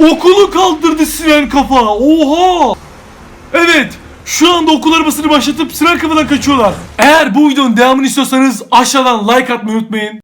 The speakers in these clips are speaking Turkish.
Okulu kaldırdı siren kafa. Oha. Evet. Şu anda okul arabasını başlatıp siren kafadan kaçıyorlar. Eğer bu videonun devamını istiyorsanız aşağıdan like atmayı unutmayın.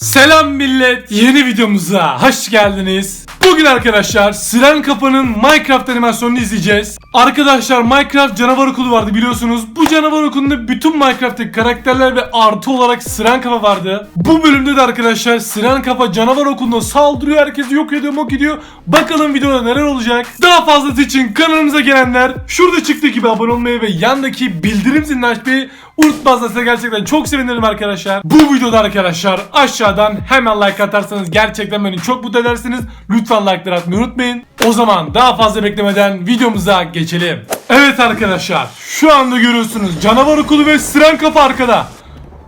Selam millet. Yeni videomuza hoş geldiniz. Bugün arkadaşlar Siren Kafa'nın Minecraft animasyonunu izleyeceğiz. Arkadaşlar Minecraft canavar okulu vardı biliyorsunuz. Bu canavar okulunda bütün Minecraft'taki karakterler ve artı olarak Siren Kafa vardı. Bu bölümde de arkadaşlar Siren Kafa canavar okuluna saldırıyor. Herkesi yok ediyor mok ediyor. Bakalım videoda neler olacak. Daha fazlası için kanalımıza gelenler şurada çıktı gibi abone olmayı ve yandaki bildirim zilini açmayı unutmazlarsa gerçekten çok sevinirim arkadaşlar. Bu videoda arkadaşlar aşağıdan hemen like atarsanız gerçekten beni çok mutlu edersiniz. Lütfen like'lar atmayı unutmayın. O zaman daha fazla beklemeden videomuza geçelim. Evet arkadaşlar şu anda görüyorsunuz canavar okulu ve siren kafa arkada.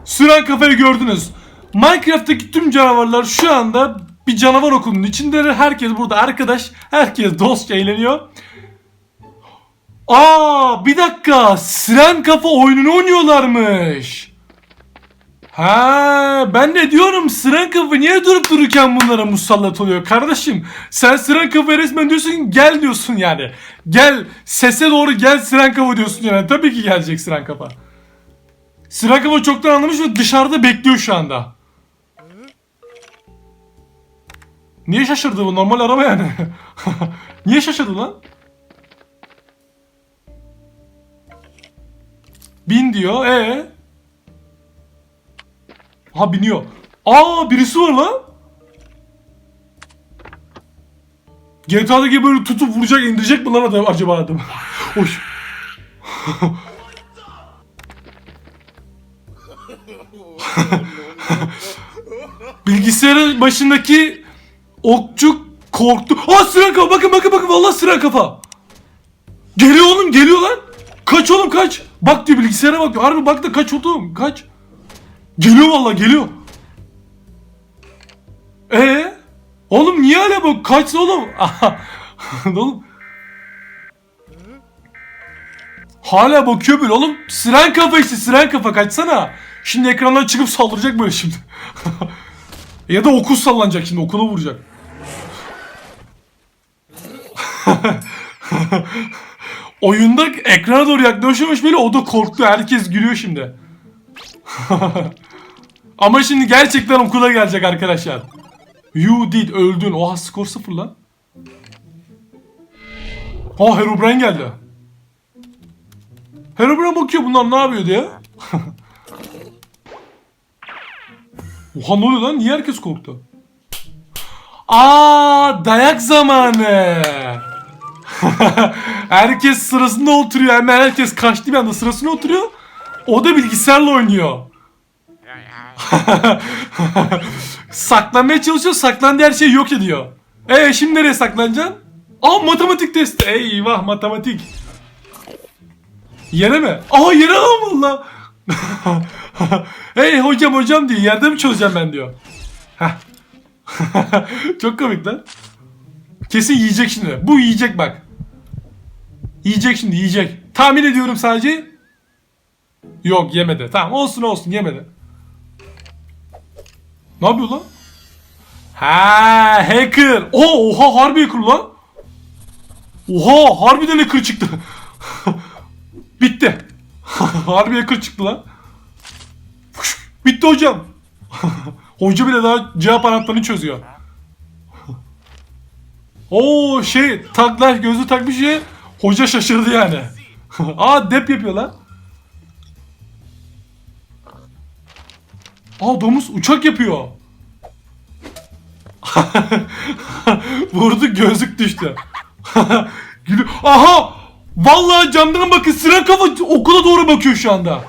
Süren kafayı gördünüz. Minecraft'taki tüm canavarlar şu anda bir canavar okulunun içindeler. Herkes burada arkadaş. Herkes dostça eğleniyor. Aa bir dakika. Siren kafa oyununu oynuyorlarmış. Ha ben de diyorum Siren kafa niye durup dururken bunlara musallat oluyor kardeşim. Sen Siren kafa resmen diyorsun gel diyorsun yani. Gel sese doğru gel Siren kafa diyorsun yani. Tabii ki gelecek Siren kafa. Siren kafa çoktan anlamış ve dışarıda bekliyor şu anda. Niye şaşırdı bu? Normal araba yani. Niye şaşırdı lan? Bin diyor. Ee? Ha biniyor. Aa birisi var lan. GTA'daki böyle tutup vuracak indirecek mi lan adam acaba adam? Hoş. Bilgisayarın başındaki okçu korktu. Aa sıra kafa bakın bakın bakın vallahi sıra kafa. Geliyor oğlum geliyor lan. Kaç oğlum kaç. Bak diyor bilgisayara bak. Harbi bak da kaç oğlum kaç. Geliyor vallahi geliyor. Ee? Oğlum niye hala bak kaçsa oğlum. oğlum. Hala bakıyor böyle oğlum. Siren kafa işte siren kafa kaçsana. Şimdi ekrandan çıkıp saldıracak böyle şimdi. ya da okul sallanacak şimdi okula vuracak. Oyunda ekrana doğru yaklaşıyormuş böyle o da korktu. Herkes gülüyor şimdi. Ama şimdi gerçekten okula gelecek arkadaşlar. You did öldün. Oha skor sıfır lan. Ha Herobrine geldi. Herobrine bakıyor bunlar ne yapıyor diye. Oha ne oluyor lan? Niye herkes korktu? Aa dayak zamanı. herkes sırasında oturuyor. Hemen herkes kaçtı bir anda sırasına oturuyor. O da bilgisayarla oynuyor. Saklanmaya çalışıyor. Saklandığı her şeyi yok ediyor. Ee şimdi nereye saklanacaksın? Aa matematik testi. Eyvah matematik. Yere mi? Aa yere lan valla. hey hocam hocam diyor. Yerde mi çözeceğim ben diyor. Çok komik lan. Kesin yiyecek şimdi. Bu yiyecek bak. Yiyecek şimdi yiyecek. Tahmin ediyorum sadece. Yok yemedi. Tamam olsun olsun yemedi. Ne yapıyor lan? Ha hacker. Oo, oha harbi hacker lan. Oha harbiden hacker çıktı. Bitti. harbi hacker çıktı lan. Bitti hocam. Hoca bile daha cevap anahtarını çözüyor. Oo şey taklar gözü takmış ya. Hoca şaşırdı yani. Aa dep yapıyor lan. Aa domuz uçak yapıyor. Vurdu gözlük düştü. Aha! Vallahi camdan bakın sıra kafa okula doğru bakıyor şu anda.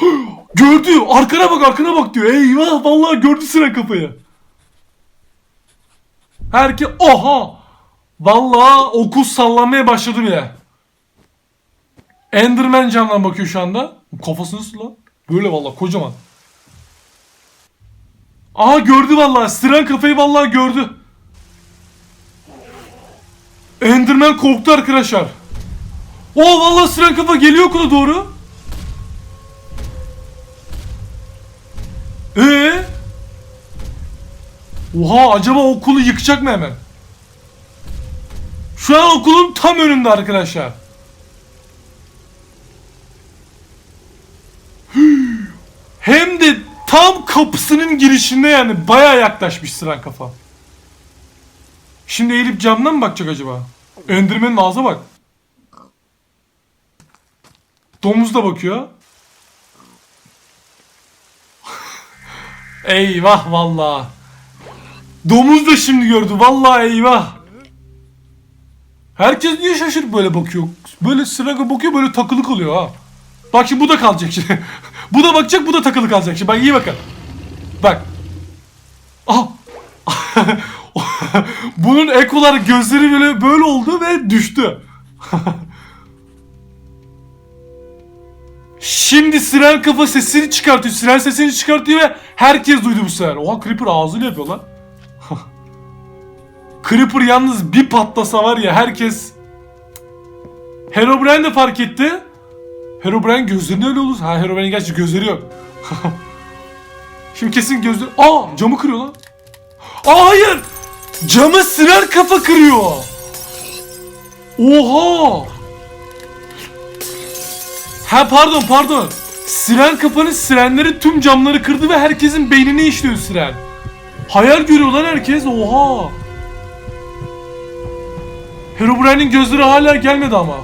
Gördü. Arkana bak arkana bak diyor. Eyvah vallahi gördü sıra kafayı. Herkes oha! Vallahi okul sallanmaya başladı bile. Enderman camdan bakıyor şu anda. Kafası nasıl lan? Böyle vallahi kocaman. Aha gördü vallahi. Sıran kafayı vallahi gördü. Enderman korktu arkadaşlar. O vallahi sıran kafa geliyor okula doğru. Ee? Oha acaba okulu yıkacak mı hemen? Şu an okulun tam önünde arkadaşlar. Hem de tam kapısının girişinde yani bayağı yaklaşmış sıran kafa. Şimdi eğilip camdan mı bakacak acaba? Endirmenin ağza bak. Domuz da bakıyor. eyvah vallahi. Domuz da şimdi gördü. Vallahi eyvah. Herkes niye şaşırıp böyle bakıyor? Böyle sıra bakıyor böyle takılı kalıyor ha. Bak şimdi bu da kalacak şimdi. bu da bakacak bu da takılı kalacak şimdi. Bak iyi bakın. Bak. Ah. Bunun ek gözleri böyle böyle oldu ve düştü. Şimdi siren kafa sesini çıkartıyor. Siren sesini çıkartıyor ve herkes duydu bu sefer. Oha Creeper ağzıyla yapıyor lan. Creeper yalnız bir patlasa var ya herkes... Herobrine de fark etti. Herobrine gözlerinde öyle olur. Ha Herobrine'in gerçi gözleri yok. Şimdi kesin gözleri... Aa camı kırıyor lan. Aa hayır! Camı siren kafa kırıyor. Oha! Ha pardon pardon. Siren kafanın sirenleri tüm camları kırdı ve herkesin beynini işliyor siren. Hayal görüyor lan herkes. Oha! Herobrine'in gözleri hala gelmedi ama.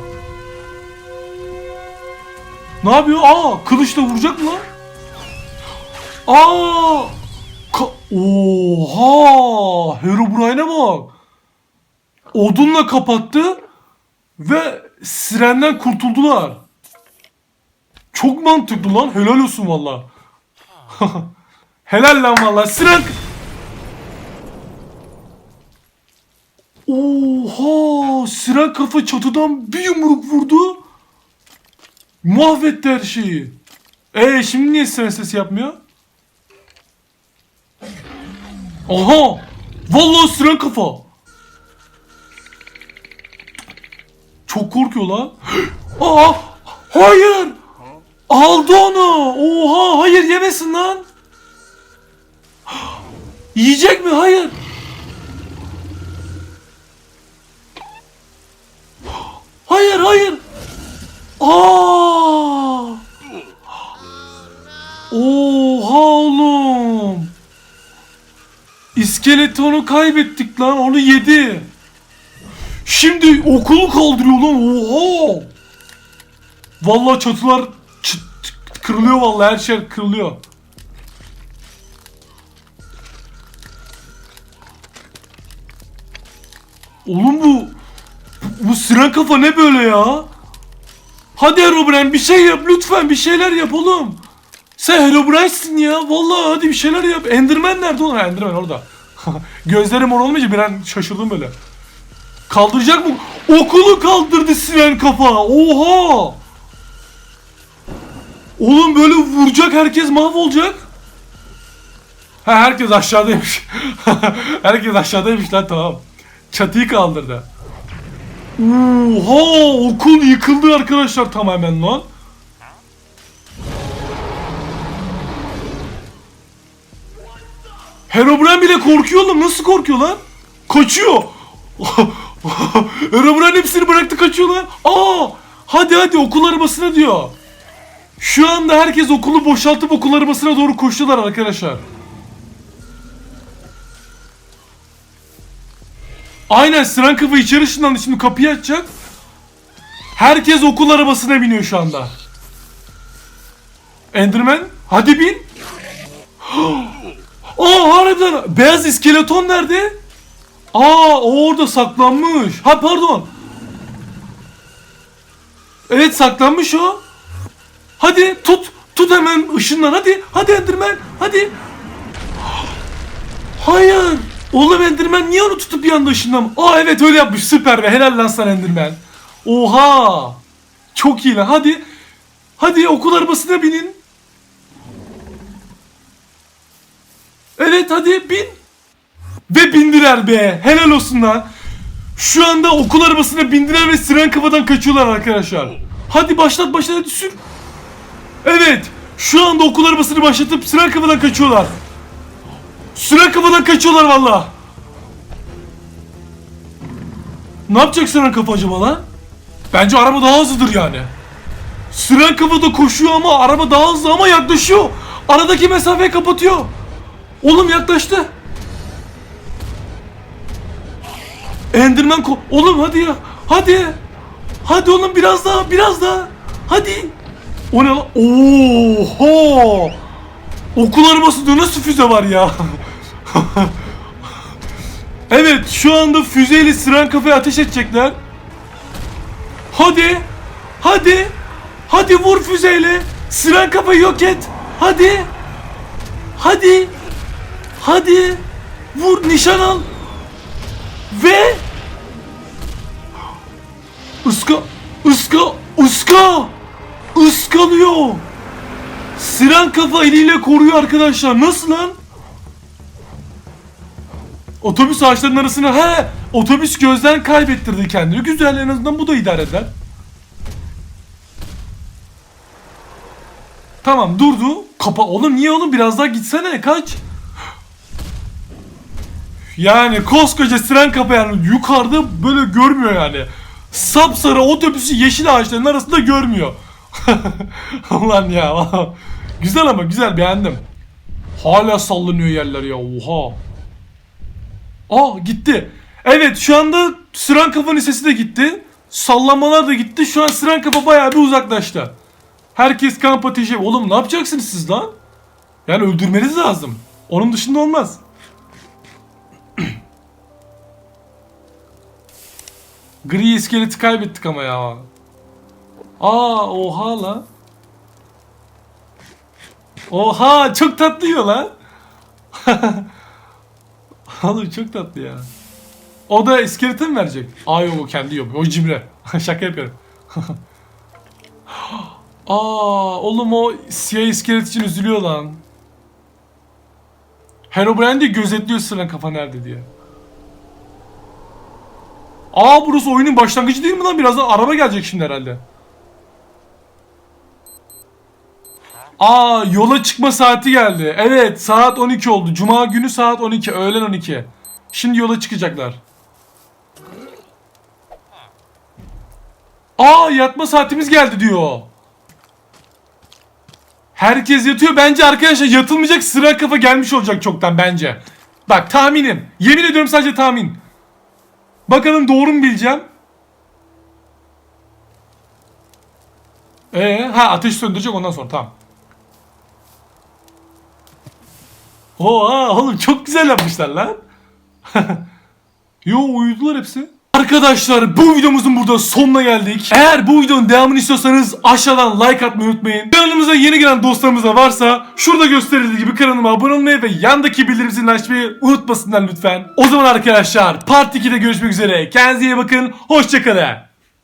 Ne yapıyor? Aa, kılıçla vuracak mı lan? Aa! Ka- Oha! Herobrine'e bak. Odunla kapattı ve sirenden kurtuldular. Çok mantıklı lan. Helal olsun valla. Helal lan valla. Siren... Oha! Siren kafa çatıdan bir yumruk vurdu. Mahvetti her şeyi. Ee şimdi niye siren sesi yapmıyor? Aha! Vallahi siren kafa. Çok korkuyor lan. Aa! Hayır! Aldı onu. Oha hayır yemesin lan. Yiyecek mi? Hayır. Hayır. Aa! Oha oğlum. İskeletonu kaybettik lan. Onu yedi. Şimdi okulu kaldırıyor lan. Oha. Vallahi çatılar kırılıyor vallahi her şey kırılıyor. Oğlum bu bu siren kafa ne böyle ya? Hadi Herobrine bir şey yap lütfen bir şeyler yap oğlum. Sen Herobrine'sin ya vallahi hadi bir şeyler yap. Enderman nerede oğlum? Enderman orada. Gözlerim mor olmayınca bir an şaşırdım böyle. Kaldıracak mı? Okulu kaldırdı siren kafa. Oha! Oğlum böyle vuracak herkes mahvolacak. Ha herkes aşağıdaymış. herkes aşağıdaymış lan tamam. Çatıyı kaldırdı. Oha okul yıkıldı arkadaşlar tamamen lan. Herobrine bile korkuyor oğlum. Nasıl korkuyor lan? Kaçıyor. Herobrine hepsini bıraktı kaçıyor lan. Aa! Hadi hadi okul arabasına diyor. Şu anda herkes okulu boşaltıp okul arabasına doğru koştular arkadaşlar. Aynen Sinan Kafa içeri ışınlandı şimdi kapıyı açacak. Herkes okul arabasına biniyor şu anda. Enderman hadi bin. Aa harbiden beyaz iskeleton nerede? Aa o orada saklanmış. Ha pardon. Evet saklanmış o. Hadi tut. Tut hemen ışından hadi. Hadi Enderman. Hadi. Hayır. Oğlum Enderman niye onu tutup bir anda ışından? Aa evet öyle yapmış. Süper be. Helal lan sana Enderman. Oha. Çok iyi lan. Hadi. Hadi okul arabasına binin. Evet hadi bin. Ve bindiler be. Helal olsun lan. Şu anda okul arabasına bindiler ve siren kafadan kaçıyorlar arkadaşlar. Hadi başlat başlat hadi sür. Evet. Şu anda okul arabasını başlatıp siren kafadan kaçıyorlar. Siren kafadan kaçıyorlar valla. Ne yapacak Siren kafa acaba lan? Bence araba daha hızlıdır yani. Siren kafa da koşuyor ama araba daha hızlı ama yaklaşıyor. Aradaki mesafeyi kapatıyor. Oğlum yaklaştı. Enderman ko... Oğlum hadi ya. Hadi. Hadi oğlum biraz daha biraz daha. Hadi. O ne lan? Oho. Okul arabasında nasıl füze var ya? evet şu anda füzeyle Siren kafaya ateş edecekler. Hadi. Hadi. Hadi vur füzeyle. Siren kafayı yok et. Hadi. Hadi. Hadi. Vur nişan al. Ve Iska ıska ıska ıskalıyor. Siren kafa eliyle koruyor arkadaşlar. Nasıl lan? Otobüs ağaçlarının arasına he otobüs gözden kaybettirdi kendini. Güzel en azından bu da idare eder. Tamam durdu. Kapa oğlum niye oğlum biraz daha gitsene kaç. Yani koskoca siren kapı yani yukarıda böyle görmüyor yani. Sapsarı otobüsü yeşil ağaçların arasında görmüyor. Ulan ya. Güzel ama güzel beğendim. Hala sallanıyor yerler ya oha. Aa gitti. Evet şu anda Siren Kafa'nın sesi de gitti. Sallanmalar da gitti. Şu an Siren Kafa bayağı bir uzaklaştı. Herkes kamp ateşi. Oğlum ne yapacaksınız siz lan? Yani öldürmeniz lazım. Onun dışında olmaz. Gri iskeleti kaybettik ama ya. Aa oha lan. Oha çok tatlı yiyor lan. Oğlum çok tatlı ya. O da iskelete mi verecek? Yok o kendi yiyor. O cimre. Şaka yapıyorum. Aa oğlum o siyah iskelet için üzülüyor lan. Herobrine de gözetliyor sıra kafa nerede diye. Aa burası oyunun başlangıcı değil mi lan? Birazdan araba gelecek şimdi herhalde. Aa yola çıkma saati geldi. Evet saat 12 oldu. Cuma günü saat 12. Öğlen 12. Şimdi yola çıkacaklar. Aa yatma saatimiz geldi diyor. Herkes yatıyor. Bence arkadaşlar yatılmayacak sıra kafa gelmiş olacak çoktan bence. Bak tahminim. Yemin ediyorum sadece tahmin. Bakalım doğru mu bileceğim? Ee, ha ateş söndürecek ondan sonra tamam. Oha oğlum çok güzel yapmışlar lan. Yo uyudular hepsi. Arkadaşlar bu videomuzun burada sonuna geldik. Eğer bu videonun devamını istiyorsanız aşağıdan like atmayı unutmayın. Kanalımıza yeni gelen dostlarımız da varsa şurada gösterildiği gibi kanalıma abone olmayı ve yandaki bildirim zilini açmayı unutmasınlar lütfen. O zaman arkadaşlar part 2'de görüşmek üzere. Kendinize iyi bakın. Hoşçakalın.